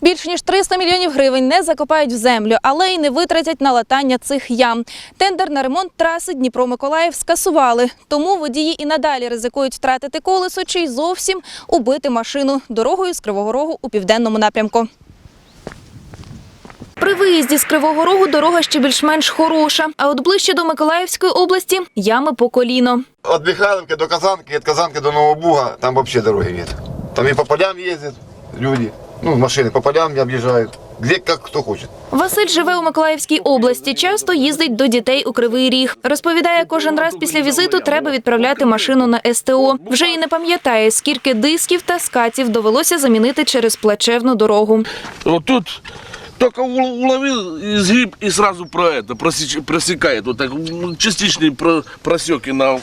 Більш ніж 300 мільйонів гривень не закопають в землю, але й не витратять на латання цих ям. Тендер на ремонт траси Дніпро-Миколаїв скасували. Тому водії і надалі ризикують втратити колесо чи й зовсім убити машину дорогою з Кривого Рогу у південному напрямку. При виїзді з Кривого Рогу дорога ще більш-менш хороша, а от ближче до Миколаївської області ями по коліно. От Михайловки до Казанки, от Казанки до Нового Буга, там вообще дороги нет. Там и по полям ездят люди, ну, машины по полям не объезжают. Где как кто хочет. Василь живе у Миколаївській області. Часто їздить до дітей у Кривий Ріг. Розповідає, кожен раз після візиту треба відправляти машину на СТО. Вже і не пам'ятає, скільки дисків та скатів довелося замінити через плачевну дорогу. Вот тут только у- уловил изгиб и сразу про это просеч- просекает. Вот так м, частичные про- просеки на,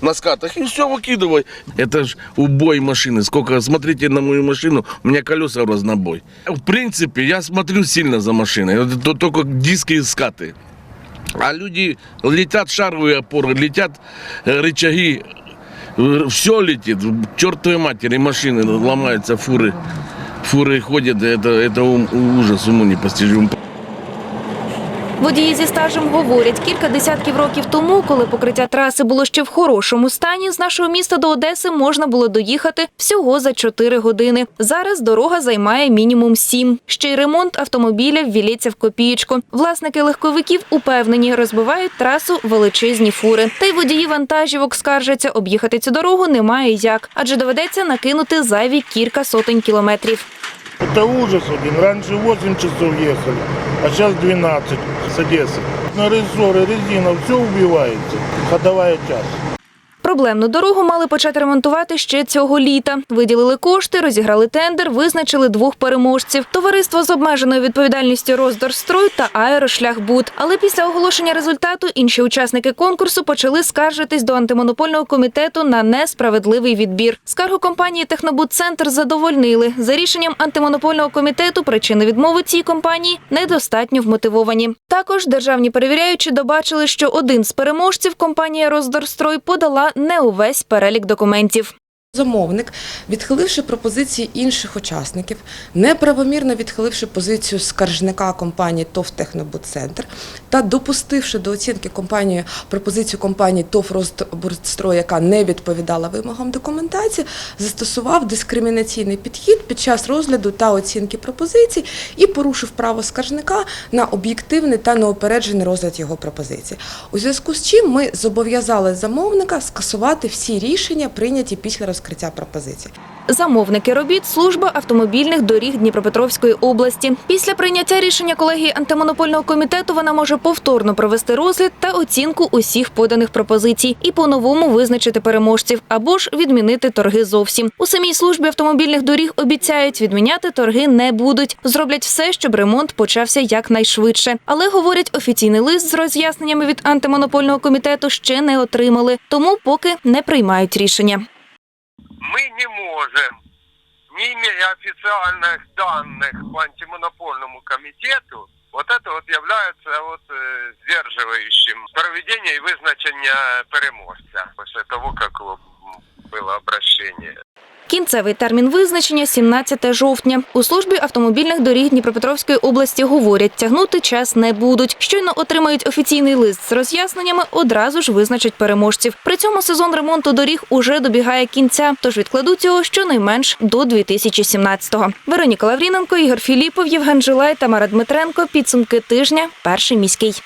на скатах. И все выкидывай. Это ж убой машины. Сколько, смотрите на мою машину, у меня колеса в разнобой. В принципе, я смотрю сильно за машиной. Это Только диски и скаты. А люди летят шаровые опоры, летят э, рычаги, все летит, чертовой матери машины ломаются, фуры. Фуры ходят, это, это ужас, уму непостижим. Водії зі стажем говорять, кілька десятків років тому, коли покриття траси було ще в хорошому стані, з нашого міста до Одеси можна було доїхати всього за 4 години. Зараз дорога займає мінімум 7. Ще й ремонт автомобіля ввілється в копієчку. Власники легковиків упевнені, розбивають трасу величезні фури. Та й водії вантажівок скаржаться, об'їхати цю дорогу немає як, адже доведеться накинути зайві кілька сотень кілометрів. Это ужас один. Раньше 8 часов ехали, а сейчас 12 с Одессы. На рессоры, резина, все убивается. Ходовая часть. Проблемну дорогу мали почати ремонтувати ще цього літа. Виділили кошти, розіграли тендер, визначили двох переможців: товариство з обмеженою відповідальністю Роздорстрой та Аерошляхбуд. Але після оголошення результату інші учасники конкурсу почали скаржитись до антимонопольного комітету на несправедливий відбір. Скаргу компанії Технобудцентр задовольнили. За рішенням антимонопольного комітету причини відмови цій компанії недостатньо вмотивовані. Також державні перевіряючі добачили, що один з переможців компанія Роздорстрой подала не увесь перелік документів. Замовник, відхиливши пропозиції інших учасників, неправомірно відхиливши позицію скаржника компанії ТОВ Технобудцентр та допустивши до оцінки компанії пропозицію компанії ТОВ Ростбурстрой, яка не відповідала вимогам документації, застосував дискримінаційний підхід під час розгляду та оцінки пропозицій і порушив право скаржника на об'єктивний та неупереджений розгляд його пропозицій. У зв'язку з чим ми зобов'язали замовника скасувати всі рішення, прийняті після розкриття пропозицій. Замовники робіт служба автомобільних доріг Дніпропетровської області. Після прийняття рішення колегії антимонопольного комітету вона може повторно провести розгляд та оцінку усіх поданих пропозицій і по-новому визначити переможців або ж відмінити торги зовсім. У самій службі автомобільних доріг обіцяють, відміняти торги не будуть. Зроблять все, щоб ремонт почався якнайшвидше. Але говорять, офіційний лист з роз'ясненнями від антимонопольного комітету ще не отримали, тому поки не приймають рішення мы не можем, не имея официальных данных по антимонопольному комитету, вот это вот является вот э, сдерживающим проведение и вызначение переможца после того, как м, было обращение. Кінцевий термін визначення 17 жовтня. У службі автомобільних доріг Дніпропетровської області говорять, тягнути час не будуть. Щойно отримають офіційний лист з роз'ясненнями, одразу ж визначать переможців. При цьому сезон ремонту доріг уже добігає кінця, тож відкладуть його щонайменш до 2017-го. Вероніка Лавріненко, Ігор Філіпов, Євген Жилай, Тамара Дмитренко. Підсумки тижня. Перший міський.